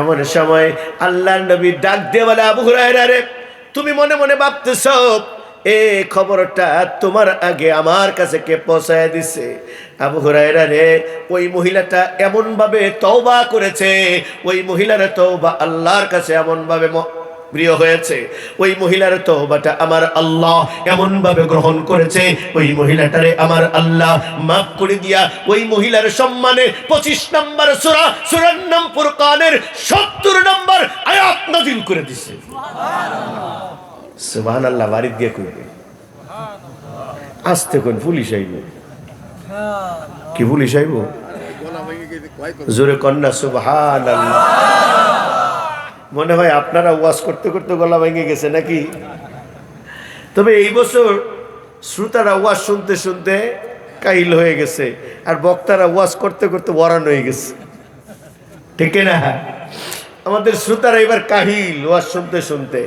এমন সময় আল্লাহ নবী ডাক দিয়ে বলে, আবু হুরায়রা তুমি মনে মনে ভাবতেছ, এ খবরটা তোমার আগে আমার কাছে কে পৌঁছায় দিছে? আবু হুরায়রা রে, ওই মহিলাটা এমন ভাবে তওবা করেছে, ওই মহিলার তওবা আল্লাহর কাছে এমন ভাবে প্রিয় হয়েছে, ওই মহিলার তওবাটা আমার আল্লাহ এমন ভাবে গ্রহণ করেছে, ওই মহিলাটারে আমার আল্লাহ মাফ করে দিয়া, ওই মহিলার সম্মানে পঁচিশ নম্বর সুরা, সুরার নাম ফুরকানের সত্তর নম্বর আয়াত নাজিল করে দিছে। সুবহান আল্লাহ বাড়ি দিয়ে কইবে। আসতে কোন পুলিশ আইব? কি পুলিশ আইব? জোরে কন্যা সুবহান আল্লাহ মনে হয় আপনারা ওয়াশ করতে করতে গলা ভেঙে গেছে নাকি? তবে এই বছর শ্রোতারা ওয়াজ শুনতে শুনতে কাহিল হয়ে গেছে আর বক্তারা ওয়াজ করতে করতে ওয়ারান হয়ে গেছে। ঠিক না? আমাদের শ্রোতারা এবার কাহিল ওয়াজ শুনতে শুনতে।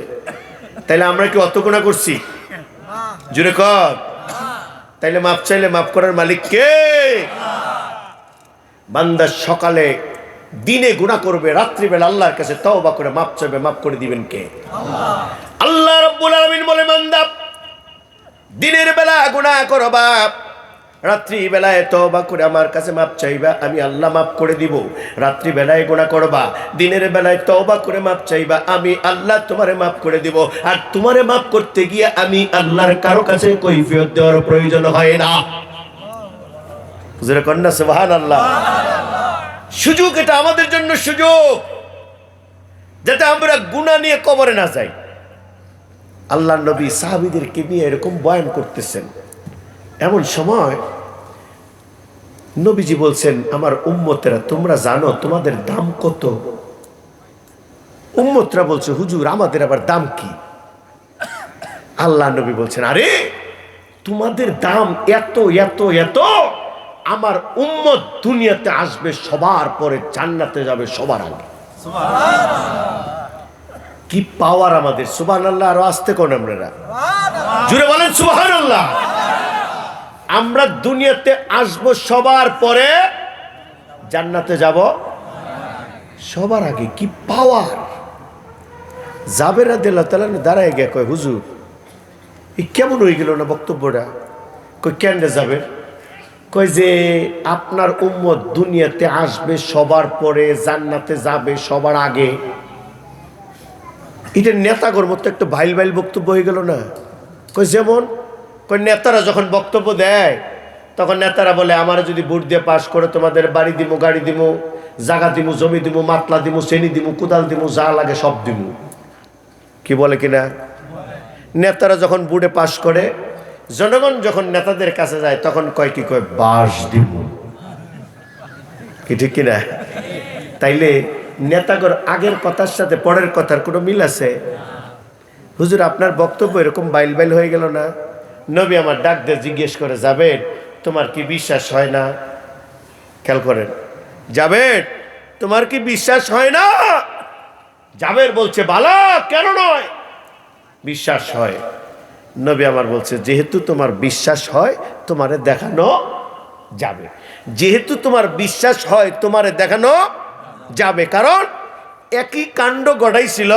তাইলে আমরা কি অত গোনা করছি? জুড়ে কর। তাইলে মাপ চাইলে মাপ করার মালিক কে? বান্দা সকালে দিনে গুণা করবে, রাত্রিবেলা আল্লাহর কাছে তওবা করে মাপ চাইবে, মাফ করে দিবেন কে? আল্লাহ রাব্বুল আলামিন বলে, বান্দা, দিনের বেলা গুণা করবা রাত্রি বেলায় তওবা করে আমার কাছে মাপ চাইবা, আমি আল্লাহ মাফ করে দিব। রাত্রি বেলায় গুণা করবা, দিনের বেলায় তওবা করে মাপ চাইবা, আমি আল্লাহ তোমারে মাফ করে দিব। আর তোমারে মাফ করতে গিয়ে আমি আল্লাহর কারও কাছে কৈফিয়ত দেওয়ার প্রয়োজন হয় না। হুজুরে কন্যা, সুবহানাল্লাহ। সুযোগ এটা আমাদের জন্য সুযোগ। যাতে আমরা গুণা নিয়ে কবরে না যাই। আল্লাহ নবী সাহাবিদেরকে নিয়ে এরকম বয়ান করতেছেন। এমন সময় নবীজি বলছেন, আমার উম্মতেরা, তোমরা জানো তোমাদের দাম কত? উম্মতরা বলছে, হুজুর, আমাদের আবার দাম কি? আল্লাহ নবী বলছেন, আরে, তোমাদের দাম এত এত এত। আমার উম্মত দুনিয়াতে আসবে সবার পরে জান্নাতে যাবে সবার আগে। কি পাওয়ার আমাদের। সুবাহ আল্লাহ আরও আসতে কোন আমরা জুড়ে বলেন সুবাহান আল্লাহ আমরা দুনিয়াতে আসব সবার পরে জান্নাতে যাব সবার আগে। কি পাওয়ার জাবেরা দিল্লা তালা দাঁড়ায় গিয়ে কয় হুজুর এই কেমন হয়ে গেল না বক্তব্যটা? কই কেন যাবে কয় যে আপনার উম্মত দুনিয়াতে আসবে, সবার পরে জান্নাতে যাবে, সবার আগে। এটা নেতাগর মতো একটা ভাইল ভাইল বক্তব্য হয়ে গেল না? কই যেমন কই নেতারা যখন বক্তব্য দেয়, তখন নেতারা বলে, আমার যদি ভোট দিয়ে পাশ করে, তোমাদের বাড়ি দিমু, গাড়ি দিমু জাগা দিমু, জমি দিমু, মাতলা দিমু, চেনি দিমু, কোদাল দিমু, যা লাগে সব দিমু। কি বলে কিনা? নেতারা যখন বুড়ে পাশ করে জনগণ যখন নেতাদের কাছে যায়, তখন কয় কি কয় বাস দিব। কি ঠিক কিনা? তাইলে নেতাগর আগের কথার সাথে পরের কথার কোনো মিল আছে? হুজুর, আপনার বক্তব্য এরকম বাইল বাইল হয়ে গেল না? নবী আমার ডাক দিয়ে জিজ্ঞেস করে যাবেন তোমার কি বিশ্বাস হয় না? খেয়াল করেন যাবেন তোমার কি বিশ্বাস হয় না? যাবের বলছে, বালা, কেন নয়? বিশ্বাস হয়। নবী আমার বলছে, যেহেতু তোমার বিশ্বাস হয়, তোমারে দেখানো যাবে। যেহেতু তোমার বিশ্বাস হয়, তোমারে দেখানো যাবে। কারণ একই কাণ্ড গড়াইছিল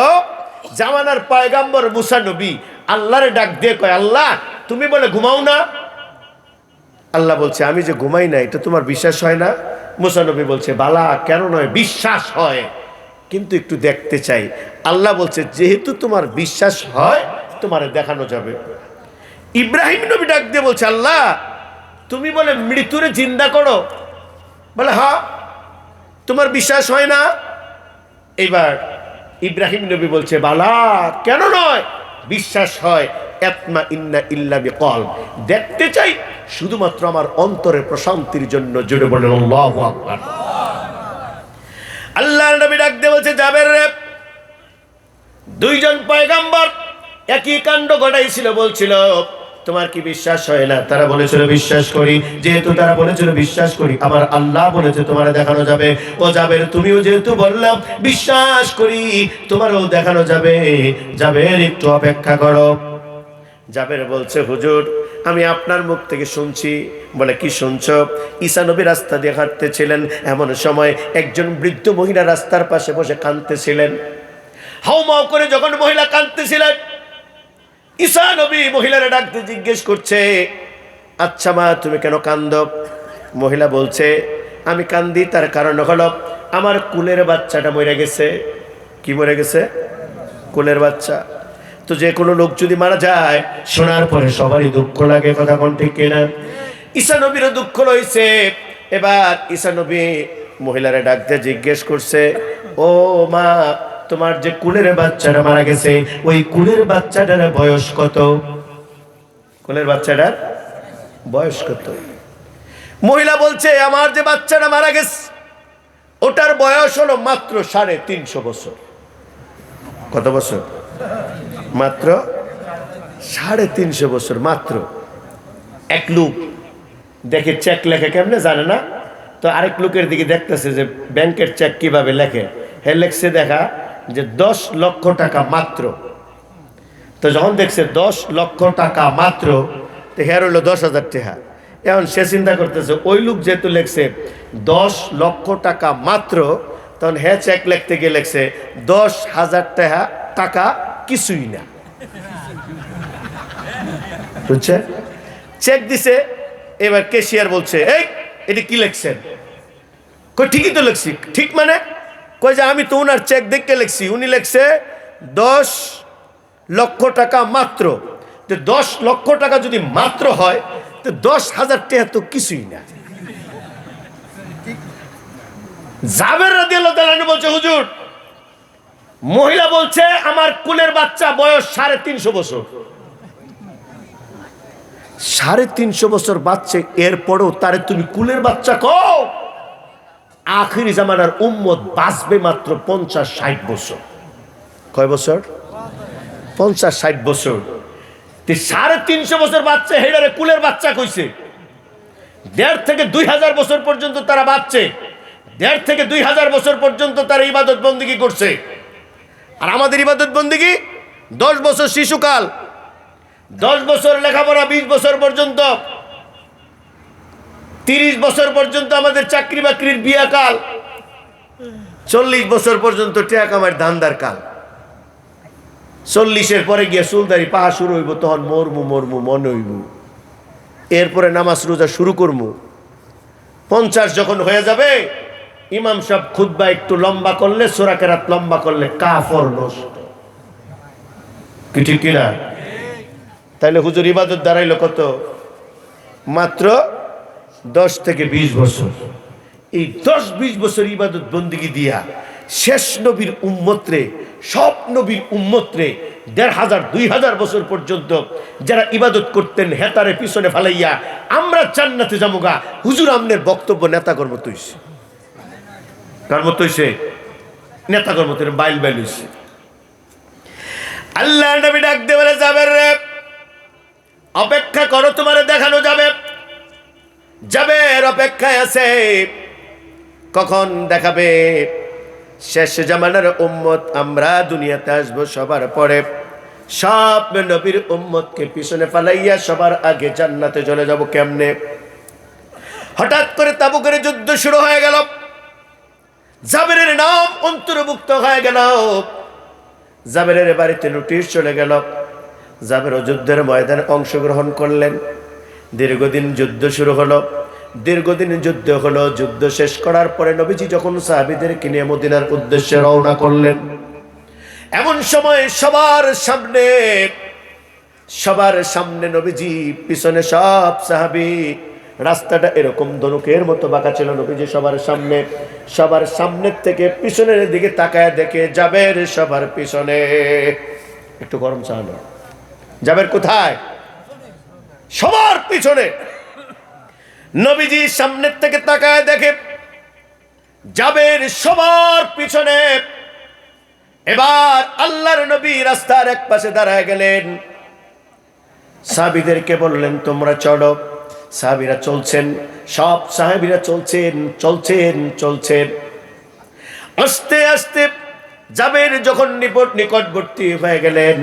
জামানার পয়গাম্বর মুসা নবী। আল্লাহরে ডাক দিয়ে কয়, আল্লাহ, তুমি বলে ঘুমাও না? আল্লাহ বলছে, আমি যে ঘুমাই না, এটা তোমার বিশ্বাস হয় না? মুসা নবী বলছে, বালা, কেন নয়, বিশ্বাস হয়। কিন্তু একটু দেখতে চাই। আল্লাহ বলছে, যেহেতু তোমার বিশ্বাস হয় তোমারে দেখানো যাবে। ইব্রাহিম নবী ডাক দিয়ে বলছে, আল্লাহ, তুমি বলে মৃত্যুরে জিন্দা করো। বলে হ্যাঁ তোমার বিশ্বাস হয় না? এবার ইব্রাহিম নবী বলছে, বালা, কেন নয়? বিশ্বাস হয়, এতমা ইন্না ইল্লা বিকল দেখতে চাই, শুধুমাত্র আমার অন্তরের প্রশান্তির জন্য জুড়ে বলেন, আল্লাহু নবী ডাক দিয়ে বলছে যাবেন রে, দুইজন পয়গাম্বর একই কাণ্ড ঘটাইছিল, বলছিল, তোমার কি বিশ্বাস হয় না? তারা বলেছিল, বিশ্বাস করি। যেহেতু তারা বলেছিল, বিশ্বাস করি। আমার আল্লাহ বলেছে, তোমার দেখানো যাবে। ও যাবে তুমিও যেহেতু বললাম, বিশ্বাস করি, তোমারও দেখানো যাবে। যাবে একটু অপেক্ষা করো। জাবের বলছে, হুজুর, আমি আপনার মুখ থেকে শুনছি। বলে, কি শুনছ? ঈসা নবী রাস্তা দিয়ে হাঁটতেছিলেন। এমন সময় একজন বৃদ্ধ মহিলা রাস্তার পাশে বসে কাঁদতেছিলেন। হাউমাউ করে যখন মহিলা কাঁদতেছিলেন ঈসা নবী মহিলারা ডাকতে জিজ্ঞেস করছে আচ্ছা মা, তুমি কেন কান্দ? মহিলা বলছে, আমি কান্দি, তার কারণ হলো আমার কুলের বাচ্চাটা মরে গেছে। কি মরে গেছে? কুলের বাচ্চা। তো যে কোনো লোক যদি মারা যায়, শোনার পরে সবারই দুঃখ লাগে, কথা কোন ঠিক কিনা? ঈসা নবীরও দুঃখ রয়েছে। এবার ঈসা নবী মহিলারা ডাকতে জিজ্ঞেস করছে, ও মা তোমার যে কুলের বাচ্চাটা মারা গেছে, ওই কুলের বাচ্চাটার বয়স কত? কুলের বাচ্চাটার বয়স কত? মহিলা বলছে, আমার যে বাচ্চাটা মারা গেছে, ওটার বয়স হলো মাত্র সাড়ে তিনশো বছর। কত বছর? মাত্র সাড়ে তিনশো বছর, মাত্র। এক লোক, দেখে চেক লেখে, কেমনে জানে না? তো আরেক লোকের দিকে দেখতেছে যে ব্যাংকের চেক কীভাবে লেখে। হে লেখছে, দেখা যে দশ লক্ষ টাকা মাত্র। তো যখন দেখছে দশ লক্ষ টাকা মাত্র, তো হ্যার হইল দশ হাজার টাকা এখন সে চিন্তা করতেছে, ওই লোক যেহেতু লেখছে দশ লক্ষ টাকা মাত্র, তখন হ্যাঁ চেক লিখতে গিয়ে লেখছে, দশ হাজার টাকা টাকা কিছুই না। বুঝছে? চেক দিছে, এবার কেশিয়ার বলছে, এই, এটা কি লিখছেন? কই, ঠিকই তো লিখছি, ঠিক মানে? কই যে আমি তো ওনার চেক দেখে লিখছি। উনি লিখছে, দশ লক্ষ টাকা মাত্র। তো দশ লক্ষ টাকা যদি মাত্র হয়, তো দশ হাজার টাকা তো কিছুই না। জাবের রাদি বলছে, হুজুর, মহিলা বলছে আমার কুলের বাচ্চা বয়স সাড়ে তিনশো বছর। সাড়ে তিনশো বছর বাচ্চা, এরপরেও তারে তুমি কুলের বাচ্চা কও? আখিরি জামানার উম্মত বাঁচবে মাত্র পঞ্চাশ ষাট বছর। কয় বছর? পঞ্চাশ ষাট বছর। সাড়ে তিনশো বছর বাচ্চা হেডারে কুলের বাচ্চা কইছে। দেড় থেকে দুই হাজার বছর পর্যন্ত তারা বাঁচছে। দেড় থেকে দুই হাজার বছর পর্যন্ত তারা ইবাদত বন্দিগি করছে। আর আমাদের ইবাদত বন্দিগি, দশ বছর শিশুকাল, দশ বছর লেখাপড়া, বিশ বছর পর্যন্ত তিরিশ বছর পর্যন্ত আমাদের চাকরি বাকরির বিয়া কাল। চল্লিশ বছর পর্যন্ত ট্যাক আমার ধান্দার কাল। চল্লিশের পরে গিয়ে সুলদারি পাহা শুরু হইব, তখন মরমু মরমু, মনে হইব। এরপরে নামাজ রোজা শুরু করমু। পঞ্চাশ যখন হয়ে যাবে, ইমাম সাহেব খুদ্া একটু লম্বা করলে সোরাকেরাত লম্বা করলে কাফর নষ্ট। কি কিনা? তাইলে হুজুর ইবাদত দাঁড়াইলো কত? মাত্র দশ থেকে বিশ বছর। এই দশ, বিশ বছর ইবাদত বন্দিগি দিয়া শেষ নবীর উম্মত্রে, সব নবীর উম্মত্রে দেড় হাজার, দুই হাজার বছর পর্যন্ত যারা ইবাদত করতেন হেতারে পিছনে ফালাইয়া, আমরা জান্নাতে যামুগা। হুজুর আমনের বক্তব্য নেতা কর্ম তৈছে। কর্ম তৈছে নেতা কর্ম তৈরি বাইল বাইল হইছে। আল্লাহ নবী ডাক দে বলে যাবে রে, অপেক্ষা করো, তোমার দেখানো যাবে। যাবে অপেক্ষায় আছে। কখন দেখাবে? শেষ জামানার উম্মত, আমরা দুনিয়াতে আসব সবার পরে। সব নবীর উম্মতকে পিছনে ফালাইয়া সবার আগে জান্নাতে চলে যাব কেমনে? হঠাৎ করে তাবু করে যুদ্ধ শুরু হয়ে গেল। জাবেরের নাম অন্তর্ভুক্ত হয়ে গেল। জাবেরের বাড়িতে নোটিশ চলে গেল। জাবের যুদ্ধের ময়দানে অংশগ্রহণ করলেন। দীর্ঘদিন যুদ্ধ শুরু হলো। দীর্ঘদিন যুদ্ধ হলো, যুদ্ধ শেষ করার পরে নবীজি যখন সাহাবিদের কিনে মদিনার উদ্দেশ্যে রওনা করলেন, এমন সময় সবার সামনে সবার সামনে নবীজি, পিছনে সব সাহাবি, রাস্তাটা এরকম ধনুকের মতো বাঁকা ছিল নবীজি সবার সামনে, সবার সামনের থেকে পিছনের দিকে তাকায় দেখে যাবের সবার পিছনে। একটু গরম চালো যাবের কোথায়? সবার পিছনে। নবীজি সামনের থেকে তাকায় দেখে যাবের সবার পিছনে। এবার আল্লাহর নবী রাস্তার এক পাশে দাঁড়ায় গেলেন। সাবিদেরকে বললেন, তোমরা চলো, সাহাবিরা চলছেন, সব সাহাবিরা চলছেন চলছেন চলছেন। আস্তে আস্তে জাবের যখন নিকট নিকটবর্তী হয়ে গেলেন,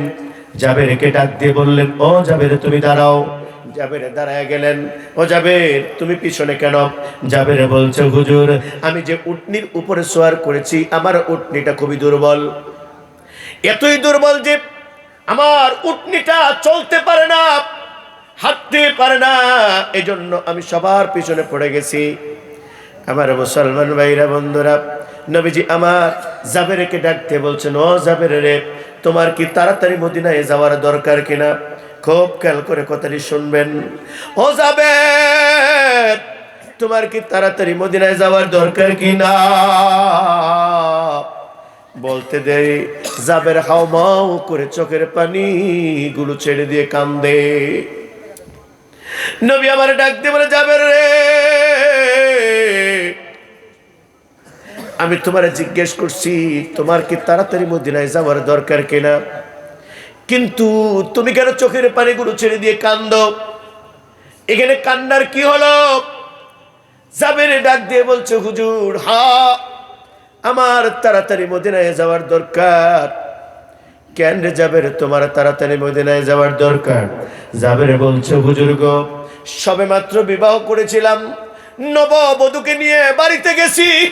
জাবেরকে ডাক দিয়ে বললেন, ও জাবের, তুমি দাঁড়াও। জাবেরে দাঁড়ায় গেলেন। ও জাবের, তুমি পিছনে কেন? জাবেরে বলছে, হুজুর, আমি যে উটনির উপরে সোয়ার করেছি, আমার উটনিটা খুবই দুর্বল। এতই দুর্বল যে আমার উটনিটা চলতে পারে না, হাঁটতে পারে না। এজন্য আমি সবার পিছনে পড়ে গেছি। আমার মুসলমান ভাইরা, বন্ধুরা, নবীজি আমার জাবেরকে ডাকতে বলছেন, ও জাবের রে, তোমার কি তাড়াতাড়ি মদিনায় যাওয়ার দরকার কিনা? খুব খেয়াল করে কথাটি শুনবেন। ও যাবে, তোমার কি তাড়াতাড়ি মদিনায় যাওয়ার দরকার কি না? বলতে দেরি জাবের হাও মাও করে চোখের পানি গুলো ছেড়ে দিয়ে কান্দে। নবী আমার ডাকতে বলে যাবে রে। আমি তোমার জিজ্ঞেস করছি, তোমার কি তাড়াতাড়ি মদিনায় যাওয়ার দরকার কিনা কিন্তু তুমি কেন চোখের পানিগুলো ছেড়ে দিয়ে কান্দ এখানে কান্নার কি হলো? জাবের ডাক দিয়ে বলছে, হুজুর, হা, আমার তাড়াতাড়ি মদিনায় যাওয়ার দরকার। কেন রে যাবে রে তোমার তাড়াতাড়ি মদিনায় যাওয়ার দরকার? যাবে রে বলছে, হুজুর গো সবে মাত্র বিবাহ করেছিলাম, নববধূকে নিয়ে বাড়িতে গেছি।